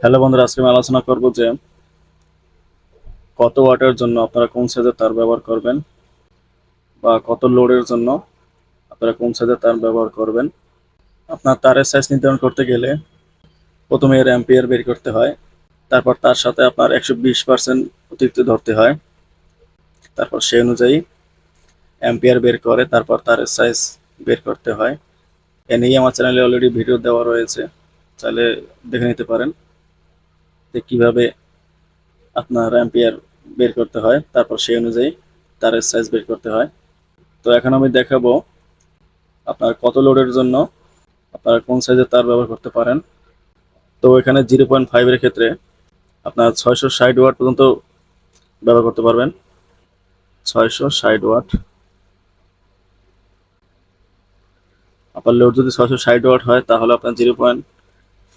Hello বন্ধুরা, আজকে আমি আলোচনা করব যে কত ওয়াটের জন্য আপনারা কোন সাইজের তার ব্যবহার করবেন বা কত লোডের জন্য আপনারা কোন সাইজের তার ব্যবহার করবেন। আপনার তারের সাইজ নির্ধারণ করতে গেলে প্রথমে এর অ্যাম্পিয়ার বের করতে হয়, তারপর তার সাথে আপনার একশো বিশ পার্সেন্ট অতিরিক্ত ধরতে হয়, তারপর সেই অনুযায়ী অ্যাম্পিয়ার বের করে, তারপর তারের সাইজ বের করতে হয়। এ নিয়ে আমার চ্যানেলে অলরেডি ভিডিও দেওয়া রয়েছে, চাইলে দেখে নিতে পারেন। যে কীভাবে আপনার অ্যাম্পিয়ার বের করতে হয়, তারপর সেই অনুযায়ী তারের সাইজ বের করতে হয়। তো এখন আমি দেখাবো আপনার কত লোডের জন্য আপনারা কোন সাইজের তার ব্যবহার করতে পারেন। তো এখানে জিরো পয়েন্ট ফাইভের ক্ষেত্রে আপনার ছয়শো ষাট ওয়াট পর্যন্ত ব্যবহার করতে পারবেন। ছয়শো ষাট ওয়াট আপনার লোড যদি ছয়শো ষাট ওয়াট হয়, তাহলে আপনার জিরো পয়েন্ট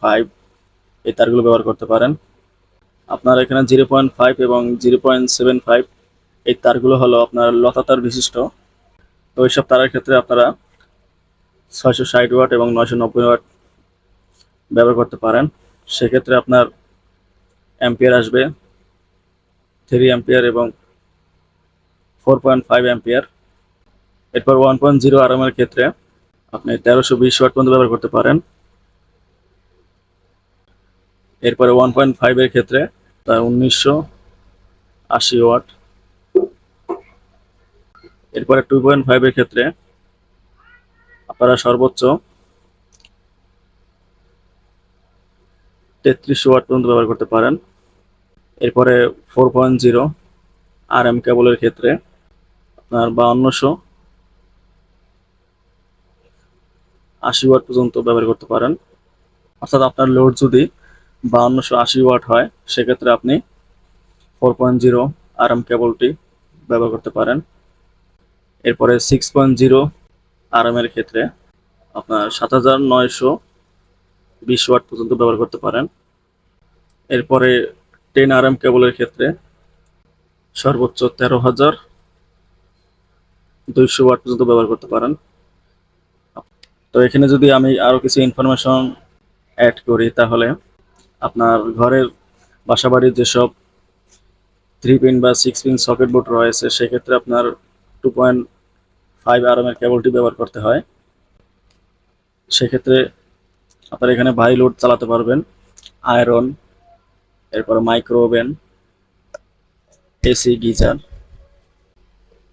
ফাইভ এই তারগুলো ব্যবহার করতে পারেন। আপনার এখানে জিরো পয়েন্ট ফাইভ এবং জিরো পয়েন্ট সেভেন ফাইভ এই তারগুলো হলো আপনার লতা তার বিশিষ্ট। তো এইসব তারের ক্ষেত্রে আপনারা ছয়শো ষাট ওয়াট এবং নয়শো নব্বই ওয়াট ব্যবহার করতে পারেন। সেক্ষেত্রে আপনার অ্যাম্পিয়ার আসবে থ্রি অ্যাম্পিয়ার এবং ফোর পয়েন্ট ফাইভ অ্যাম্পিয়ার। এরপর ওয়ান পয়েন্ট জিরো আরামের ক্ষেত্রে আপনি তেরোশো বিশ ওয়াট পর্যন্ত ব্যবহার করতে পারেন। এরপরে ওয়ান পয়েন্ট ফাইভের ক্ষেত্রে তা উনিশশো আশি ওয়াট। এরপরে টু পয়েন্ট ফাইভের ক্ষেত্রে আপনারা সর্বোচ্চ তেত্রিশশো ওয়াট পর্যন্ত ব্যবহার করতে পারেন। এরপরে four point zero R M কেবলের ক্ষেত্রে আপনার বাউন্নশো আশি ওয়াট পর্যন্ত ব্যবহার করতে পারেন। অর্থাৎ আপনার লোড যদি বাউন্নশো আশি ওয়াট হয়, সেক্ষেত্রে আপনি four point zero R M কেবলটি ব্যবহার করতে পারেন। এরপরে সিক্স পয়েন্ট জিরো আর এর ক্ষেত্রে আপনার সাত হাজার নয়শো বিশ ওয়াট পর্যন্ত ব্যবহার করতে পারেন। এরপরে টেন আর এম কেবলের ক্ষেত্রে সর্বোচ্চ তেরো হাজার দুইশো ওয়াট পর্যন্ত ব্যবহার করতে পারেন। তো এখানে যদি আমি আরও কিছু ইনফরমেশন অ্যাড করি, তাহলে আপনার ঘরের বাসাবাড়ির যেসব থ্রি পিন বা সিক্স পিন সকেট বোর্ড রয়েছে, সেক্ষেত্রে আপনার টু পয়েন্ট ফাইভ আর এর কেবলটি ব্যবহার করতে হয়। সেক্ষেত্রে আপনার এখানে ভাই লোড চালাতে পারবেন। আয়রন এরপর মাইক্রো ওভেন এসি গিজার।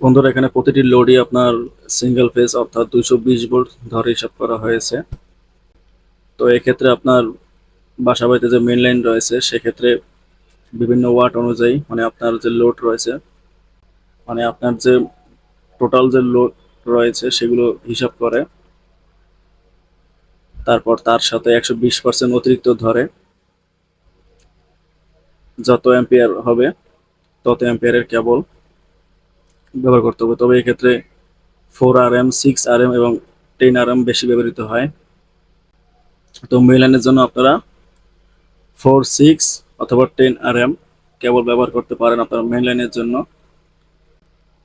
বন্ধুরা, এখানে প্রতিটি লোডই আপনার সিঙ্গেল ফেজ অর্থাৎ দুশো বিশ ভোল্ট ধরে হিসাব করা হয়েছে। তো এক্ষেত্রে আপনার বাসা বাড়িতে যে মেন লাইন রয়েছে, সেক্ষেত্রে বিভিন্ন ওয়াট অনুযায়ী মানে আপনার যে লোড রয়েছে মানে আপনার যে টোটাল যে লোড রয়েছে সেগুলো হিসাব করে। তারপর তার সাথে একশো বিশ পার্সেন্ট অতিরিক্ত ধরে। যত অ্যাম্পিয়ার হবে, তত অ্যাম্পিয়ারের কেবল ব্যবহার করতে হবে। তবে এক্ষেত্রে four R M six R M এবং টেন আর এম বেশি ব্যবহৃত হয়। তো মেলানের জন্য আপনারা ফোর সিক্স অথবা টেন আর এম কেবল ব্যবহার করতে পারেন আপনার মেন লাইনের জন্য।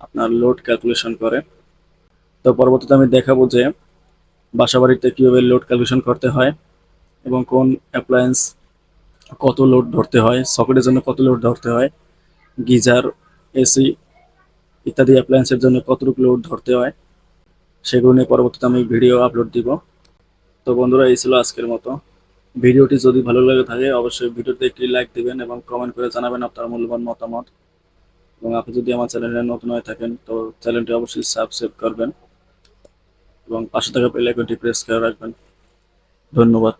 আপনার লোড ক্যালকুলেশন করে। তো পরবর্তীতে আমি দেখাবো যে বাসাবাড়িতে কীভাবে লোড ক্যালকুলেশন করতে হয় এবং কোন অ্যাপ্লায়েন্স কত লোড ধরতে হয় সকেটের জন্য কত লোড ধরতে হয়, গিজার এসি ইত্যাদি অ্যাপ্লায়েন্সের জন্য কতটুকু লোড ধরতে হয়, সেগুলো নিয়ে পরবর্তীতে আমি ভিডিও আপলোড দিব। তো বন্ধুরা, এই ছিল আজকের মতো। ভিডিওটি যদি ভালো লাগে থাকে, অবশ্যই ভিডিওতে একটি লাইক দিবেন এবং কমেন্ট করে জানাবেন আপনার মূল্যবান মতামত। এবং আপনি যদি আমার চ্যানেলে নতুন হয়ে থাকেন, তো চ্যানেলটি অবশ্যই সাবস্ক্রাইব করবেন এবং পাশে থাকা বেল আইকনটি প্রেস করে রাখবেন। ধন্যবাদ।